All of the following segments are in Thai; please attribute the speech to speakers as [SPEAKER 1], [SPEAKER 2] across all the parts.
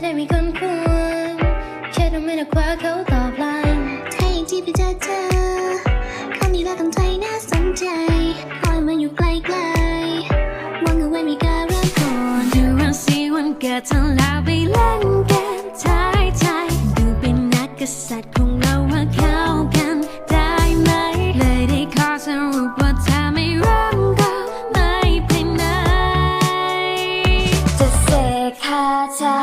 [SPEAKER 1] แค่ทำให้นักคว้าเขาตอบไลน์
[SPEAKER 2] ถ้าอย่างที่ไปเจอเธอเขามีว่าทำใจน่าสนใจคอยมาอยู่ใกล้ๆหวังเอาไว้ม่กล้าเริ่มก่อน
[SPEAKER 3] ดูวันสิวันเกิดเธอแล้วไปเล่นเกมทายใจดูเป็นนักกษัตริย์ของเราว่าเข้ากันได้ไหม เลยได้ขอสรุปว่าถ้าไม่ริ่มก็ไม่ไปไหน
[SPEAKER 2] จะเสกคาถา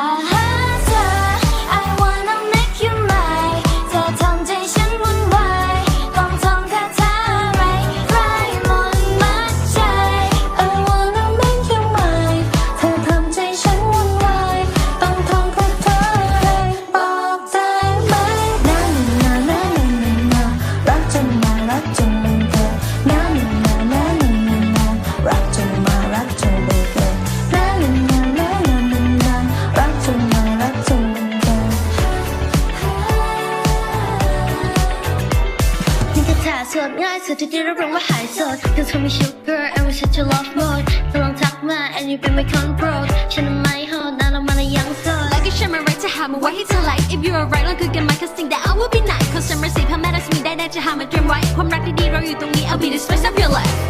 [SPEAKER 1] รองว่าหายโสด Cause call me sugar and we such a love mode เธอลองทักมา and you be my control ฉันไม่โหดนะเรามาและยังโสด
[SPEAKER 3] Like a shimmer right to have me why hit to like If you're right เราคือกันไหม cause think that I will be nice Cause summer say พาแม่รักมีได้ได้จะหามาเตรียมไว้ความรักดีๆเราอยู่ตรงนี้ I'll be the spice of your life